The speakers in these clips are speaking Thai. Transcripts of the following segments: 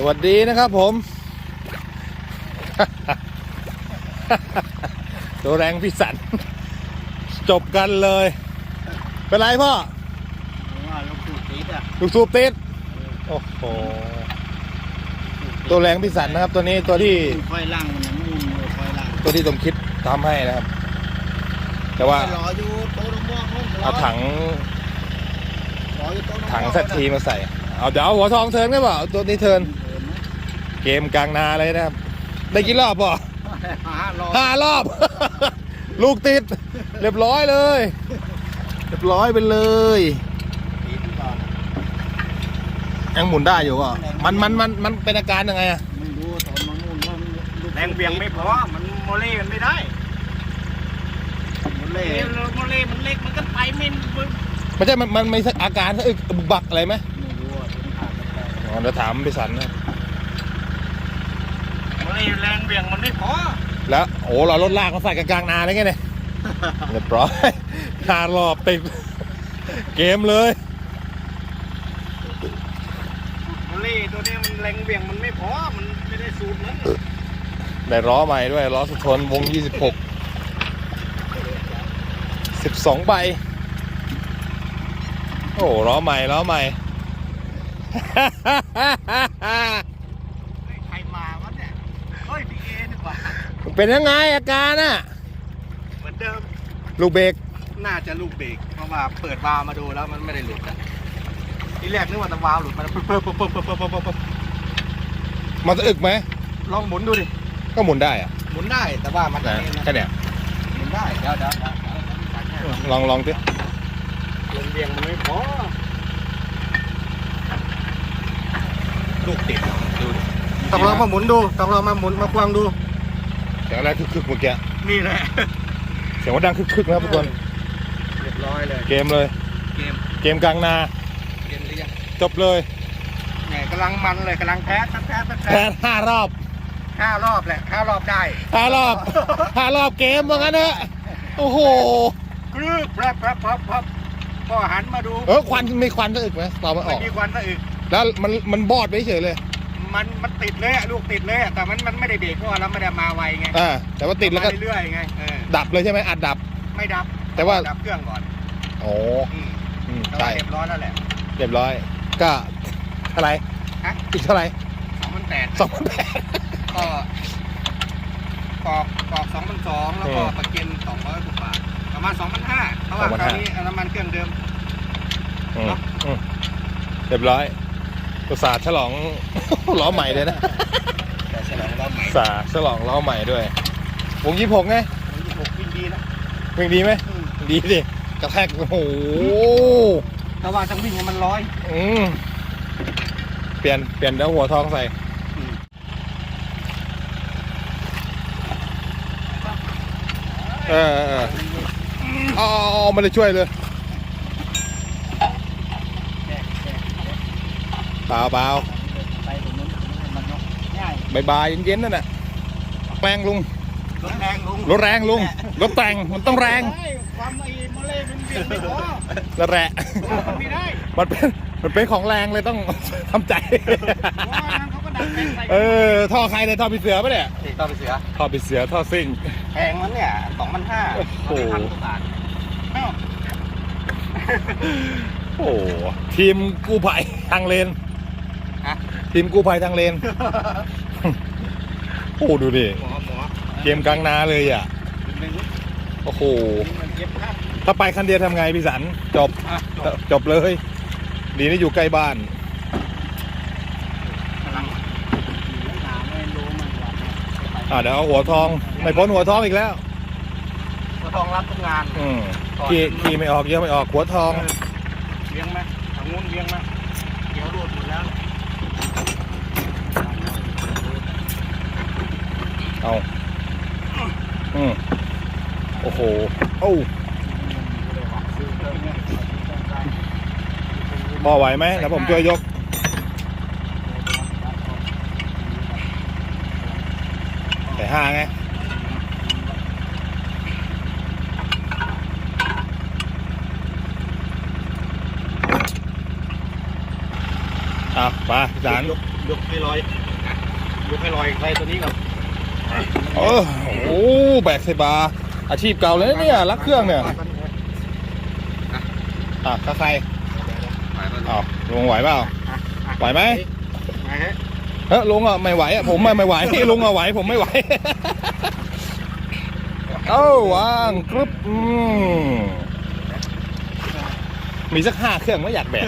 สวัสดีนะครับผม ตัวแรงพิสัน จบกันเลย เป็นไรพ่อว่าลูกสูบติดอะลูกสูบติดโอ้โหตัวแรงพิสันนะครับ ตัวนี้ตัวที่ไฟล่างมันยังมุนอยู่ไฟล่างตัวที่สมคิดทำให้นะครับ แต่ว่ารออยู่โต๊ะน้ำม่วงนู่นรเอาถังรออยู่โต๊ะน้ำม่วงถังสัตทีมาใส่เอาเดี๋ยวเอาหัวทองเทิร์นได้เปล่าเอาตัวนี้เทิร์นเออนะเกมกลางนาเลยนะครับ ได้กี่รอบป่ะหารอห้ารอบ ลูกติด เรียบร้อยเลย เรียบร้อยไปเลยติดก่อนยังหมุนได้อยู่ป่ะมันมันมันมันเป็นอาการยังไงอะไม่รู้ตอนมันมุนว่ามันลูกแรงเบี่ยงไม่พอมันโมเล่มันไม่ได้มันเอเล่อโมเล่มันเล็กมันก็ไปไม่บึ้งไม่ใช่มันมันมีอาการสะอึกบึกบักอะไรไหมไม่รู้ว่าเป็นขาดไปอ๋อเดี๋ยวถามพี่สันนะ โมเล่แรงเบี่ยงมันไม่พอ แล้วโอ้เรารถลากมาใส่กลางๆนาเลยไงเนี่ยเรียบร้อยห้ารอบติด เกมเลยโมเล่ตัวนี้มันแรงเบี่ยงมันไม่พอ มันไม่ได้สูตรนั้นได้ล้อใหม่ด้วยล้อสุทนวง 26 12 ใบ โอ้ล้อใหม่ล้อใหม่ ใครมาวะเนี่ยเฮ้ยพี่เอนี่หว่า เป็นยังไงอาการน่ะเหมือนเดิม ลูกเบรกน่าจะลูกเบรกเพราะว่าเปิดวาล์วมาดูแล้วมันไม่ได้หลุดอะทีแรกนึกว่าแต่วาล์วหลุดมันปึ๊บปึ๊บปึ๊บปึ๊บปึ๊บปึ๊บปึ๊บมันสะอึกไหมลองหมุนดูดิ ก็หมุนได้อะหมุนได้แต่ว่ามันนะเองนะแค่เนี้ยหมุนได้เดี๋ยวเดี๋ยวเดี๋ยวเดี๋ยวลองลองดิแรงเบี่ยงมันไม่พอลูกติดดูดิ ต้องลองมาหมุนดูต้องลองมาหมุนมาควางดู เสียงอะไรคึกๆเมื่อกี้นี่แหละเสียงว่าดังคึกๆนะครับทุกคนเรียบร้อยเลย เกมเลย เกม เกมกลางนาเกมเรียงจบเลยแหมกำลังมันเลยกำลังแพ้ทั้งแพ้ทั้งแพ้แพ้ห้ารอบห้ารอบแหละห้ารอบได้ห้ารอบห้ารอบเกมว่างั้นเถอะโอ้โหกรึบแป๊บแป๊บแป๊บแป๊บพอหันมาดูเออควันมีควันสะอึกไหมตอนมันอไม่อกมีควันสะอึกแล้วมันมันบอดไปเฉยเลย มันมันติดเลยอะลูกติดเลยอะแต่มันมันไม่ได้เบรกเพราะว่าเราไม่ได้มาไวไงอ่าแต่ว่าติดแล้วก็มาเรื่อยๆไงเออดับเลยใช่ไหมอัดดับ ไม่ดับแต่ว่า ดับเครื่องก่อนโอ้อืมอืมแต่ใช่ว่าเรียบร้อยแล้วแหละ เรียบร้อย ก็เท่าไหร่ฮะ อีกเท่าไหร่สองพันแปดสองพันแปด ก็กรอกกรอกสองพันสองแล้วก็อืมประกันสองร้อยกว่าบาทประมาณสองพันห้าเพราะว่า2,500 คราวนี้น้ำมันเครื่องเดิมอืมอืมเรียบร้อย อุตส่าห์ฉลอง ล้อใหม่เลยนะแต่ฉลองรอบใหม่อุตส่าห์ฉลองล้อใหม่ด้วย วงยี่หกไงยี่หกวิ่งดีนะวิ่งดีไหมอืมดีดิกระแทกโอ้โหแต่ว่าทั้งวิ่งเนี่ยมันร้อยอืมเปลี่ยนเปลี่ยนแล้วหัวทองใส่อืมเออเออเออเอาเอาเอามันเลยช่วยเลย แกะแกะแกะ เปล่าเปล่าไปตรงนู้นมันเนาะง่ายบายบายเย็นๆนั่นน่ะแปลงลุงรถแรงลุงรถแรงลุงรถแต่งมันต้องแรงใช่ความไอ้โมเล่มันเบี่ยงไม่พอนั่นแหละมันไม่ได้มันเป็นมันเป็นของแรงเลยต้องทำใจเพราะว่านั้นเขาก็ดันแรงใส่เออท่อใครเนี่ยท่อพี่เสือปะเนี่ยติดต่อไปเสือท่อพี่เสือท่อซิ่งแพงมันเนี่ยสองพันห้าโอ้โหพันกว่าบาทเอ้าโอ้โหทีมกู้ภัยทางเลนฮะ ทีมกู้ภัยทางเลน โอ้ดูดิ หมอหมอเกมกลางนาเลยอะ หนึ่งโอ้โห มันเจ็บครับถ้าไปคันเดียวทำไงพี่สัน จบ อะจบจบเลย ดีนะอยู่ใกล้บ้านกำลังหาไม่รู้มันว่าอ่าเดี๋ยวเอาหัวทอง ไม่พ้นหัวทองอีกแล้ว ก็ต้องรับทุกงานอืมขี่ขี่ไม่ออกเยอะไม่ออกหัวทอง เลี้ยงไหมทางนู้นเลี้ยงไหมเดี๋ยวรูดหมดแล้ว เอาอืมโอ้โหโอ้พอไหวไหมแล้วผมช่วยยกแต่ห้าไงอะไปสารยกยกให้ลอย ยกให้ลอยใส่ตัวนี้ก่อน เออโอ้แบกใส่บาร์อาชีพเก่าเลยนะเนี่ยรักเครื่องเนี่ยอะถ้าใครอ้าวลงไหวเปล่าไหวไหมไหนฮะเฮ้ยลงอะไม่ไหวอะผมไม่ไม่ไหวลงอะไหวผมไม่ไหวเอ้าวางกรึบอืมมีสักห้าเครื่องไม่อยากแบก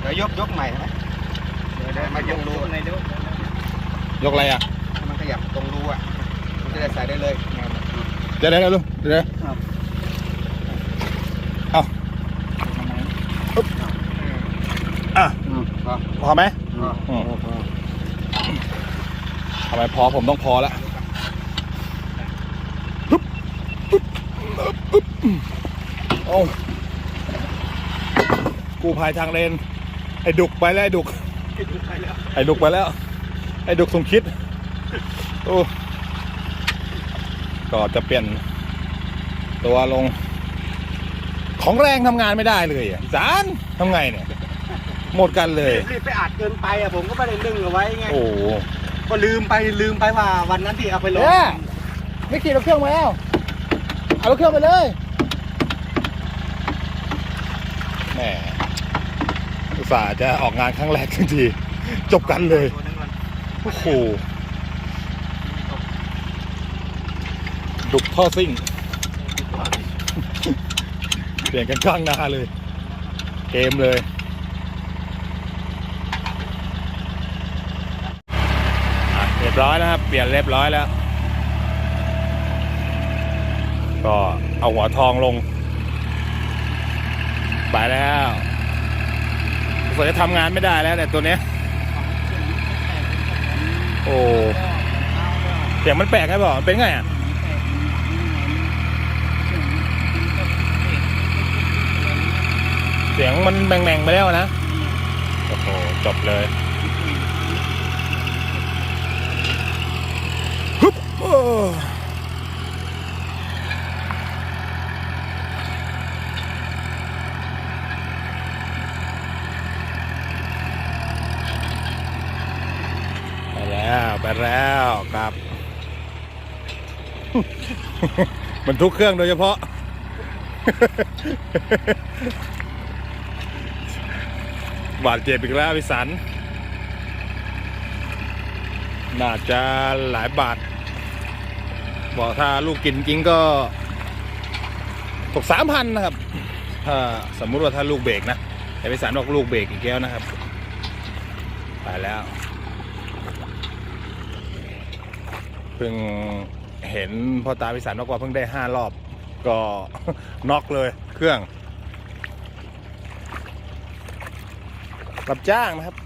เดี๋ยวยกยกใหม่ไหมเดี๋ยวเดี๋ยว มายกรูในดูยกอะไรอะ มันขยับตรงรูอะ มันจะได้ใส่ได้เลยเดี๋ยวเดี๋ยวเดี๋ยวลุงเดี๋ยวเดี๋ยวเอาอะพอพอไหมพออืมทำไมพอผมต้องพอแล้วปึ๊บปึ๊บปึ๊บโอ้กูพายทางเลนไอ้ดุกไปแล้วไอ้ดุก ไปแล้วไอ้ดุกไปแล้ว ไอ้ดุกสมคิด โอ้ ก็จะเปลี่ยนตัวลง ของแรงทำงานไม่ได้เลยอะสารทำไงเนี่ย หมดกันเลย รีบไปอัดเกินไปอะผมก็ไม่ได้นึ่งเอาไว้ไง โอ้ก็ลืมไปลืมไปว่าวันนั้นที่เอาไปลงเนี่ยไม่ขี่รถเครื่องมาแล้ว เอารถเครื่องไปเลยแหม ส่าห์จะออกงานครั้งแรกทันที จบกันเลย โอ้โห ดุกท่อซิ่ง เปลี่ยนกันกลางหน้าเลย เกมเลย เรียบร้อยนะครับ เปลี่ยนเรียบร้อยแล้ว ก็เอาหัวทองลง ไปแล้ว สงสัยจะทำงานไม่ได้แล้วแต่ยตัวเนี้ยโอ้เสียงมันแปลกไงบอกเป็นไงอะเสียงมันแบ่งๆไปแล้วนะโอ้โหจบเลยฮึบโอ้ไป แล้วไปแล้วครับ มันทุกเครื่องโดยเฉพาะ บาดเจ็บอีกแล้วพิสัน น่าจะหลายบาท บอกถ้าลูกกินจริงก็ตกสามพันนะครับ ถ้าสมมุติว่าถ้าลูกเบรกนะแต่พิสันบอกลูกเบรกอีกแล้วนะครับ ไปแล้ว เพิ่งเห็นพ่อตาพิสันบอกว่าเพิ่งได้ห้ารอบ ก็น็อกเลยเครื่อง รับจ้างนะครับ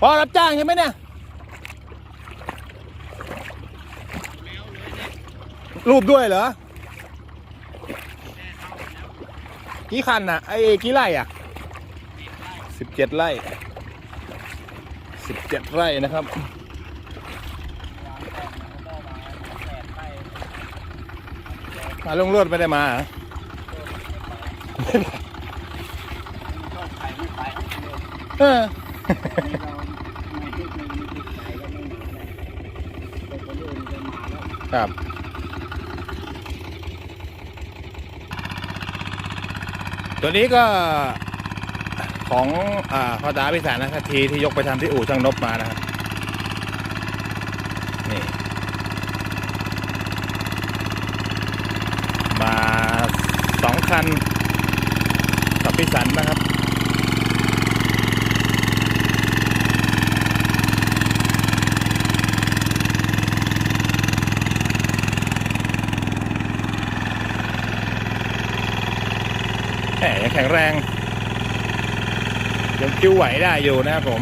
พอรับจ้างใช่ไหมเนี่ยรูปด้วยเหรอ กี่คันน่ะ ไอ้กี่ไร่อะสิบเจ็ดไร่สิบเจ็ดไร่นะครับ มาลุงรวดไม่ได้มาเออครับตัวนี้ก็ของอ่าพ่อตาพิสารนะทีที่ยกไปทำที่อู่ช่างนบมานะครับ นี่ มาสอง คันกับพิสันนะครับ แหมยังแข็งแรง ยังจิ้วไหวได้อยู่นะครับผม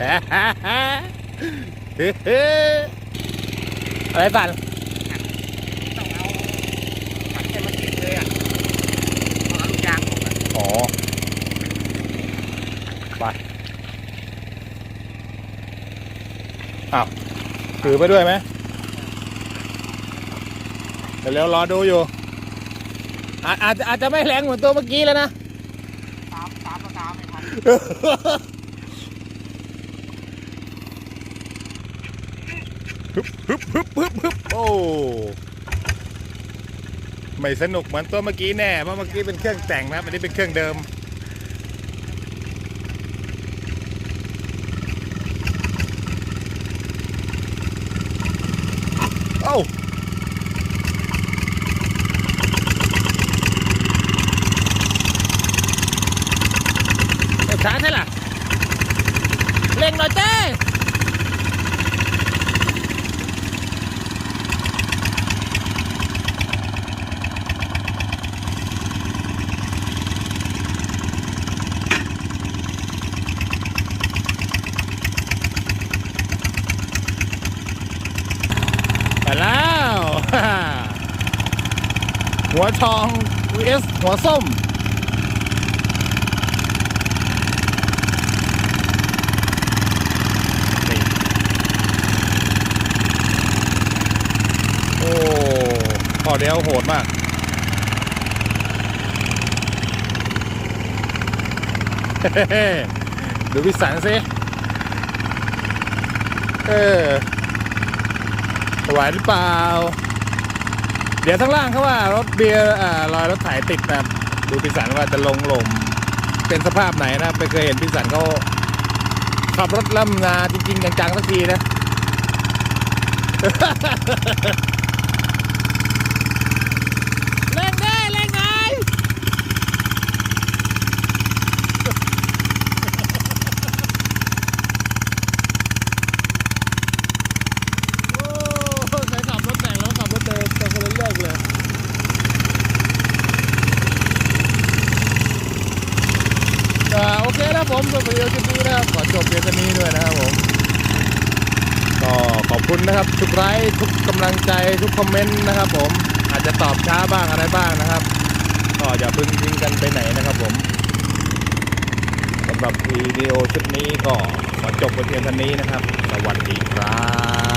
ฮ่าฮ่าเฮ้ อะไรฝันต้องเอาผัดให้มันติดเลยอะต้องเอาลูกยางออกอะอ๋อไปอ้าวถือไปด้วยไหมเดี๋ยวเร็วรอดูอยู่ อาจจะอาจจะไม่แรงเหมือนตัวเมื่อกี้แล้วนะ ตามตามก็ตามไม่ทัน ฮึบฮึบฮึบฮึบฮึบโอ้ไม่สนุกเหมือนตัวเมื่อกี้แน่เพราะเมื่อกี้เป็นเครื่องแต่งนะอันนี้เป็นเครื่องเดิมเอ้าช้าใช่ล่ะเร่งหน่อยเจ้ไปแล้ว หัวทอง vs หัวส้ม โอ้ขอเดียวโหดมากดูวิสันสิ เออไหวหรือเปล่า เดี๋ยวข้างล่างเขาว่ารถเบียร์อ่ารอยรถไถติดนะครับดูพิสันว่าจะลงหลมเป็นสภาพไหนนะไม่เคยเห็นพิสันเขาขับรถล่ำนาจริงๆจังๆสักทีนะ เล่นได้เล่นไงโอ้ใครขับรถแต่งแล้วขับรถเดินแต่คนละเลิกเลย อ่าโอเคนะผมสำหรับวิดีโอคลิปนี้นะครับขอจบเพียงเท่านี้ด้วยนะครับผมก็ขอบคุณนะครับ ทุกไลค์ทุกกำลังใจทุกคอมเมนต์นะครับ ผมอาจจะตอบช้าบ้างอะไรบ้างนะครับ ก็อย่าพึ่งทิ้งกันไปไหนนะครับผมสำหรับวิดีโอชุดนี้ก็ขอจบไปเพียงเท่านี้นะครับ สวัสดีครับ